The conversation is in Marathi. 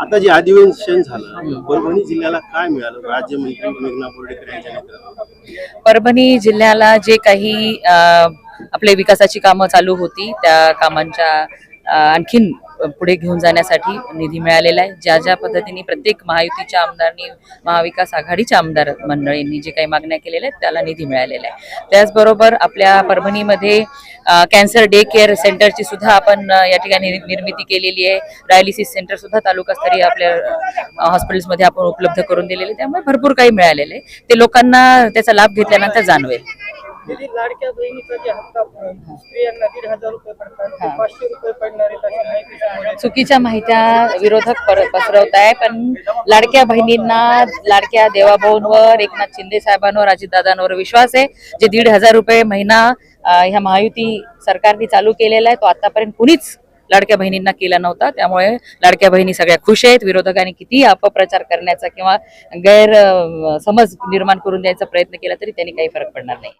आता जे अधिवेशन झालं परभणी जिल्ह्याला काय मिळालं? राज्यमंत्री मेघना बोर्डेकर यांच्या नेतृत्वात परभणी जिल्ह्याला जे काही आपले विकासाची कामं चालू होती त्या कामांच्या आणखीन पुढे घेऊन जाण्यासाठी निधी मिळालेला आहे. ज्या ज्या पद्धतीने प्रत्येक महायुतीच्या आमदारांनी महाविकास आघाडीच्या आमदार मंडळींनी जे काही मागण्या केलेल्या आहेत त्याला निधी मिळालेला आहे. त्याचबरोबर आपल्या परभणीमध्ये कॅन्सर डे केअर सेंटरची सुद्धा आपण या ठिकाणी निर्मिती केलेली आहे. डायलिसिस सेंटर सुद्धा तालुकास्तरीय आपल्या हॉस्पिटल्समध्ये आपण उपलब्ध करून दिलेले त्यामुळे भरपूर काही मिळालेले आहे. ते लोकांना त्याचा लाभ घेतल्यानंतर जाणवेल. लाडक्या बहिणीचा जे हप्ता स्त्रियांना दीड हजार रुपये पडतात ते पाचशे रुपये पडणार आहेत अशी माहिती समोर चुकीच्या माहित्या विरोधक पर- पसरवत आहे पण लाडक्या बहिणींना लाडक्या देवाभाऊंवर एकनाथ शिंदे साहेबांवर अजितदादांवर विश्वास आहे. जे दीड हजार रुपये महिना अं, ह्या महायुती सरकारने चालू केलेला आहे तो आतापर्यंत कुणीच लाडक्या बहिणींना केला नव्हता. त्यामुळे लाडक्या बहिणी सगळ्या खुश आहेत. विरोधकांनी किती अपप्रचार करण्याचा किंवा गैर अं, समज निर्माण करून द्यायचा प्रयत्न केला तरी त्यांनी काही फरक पडणार नाही.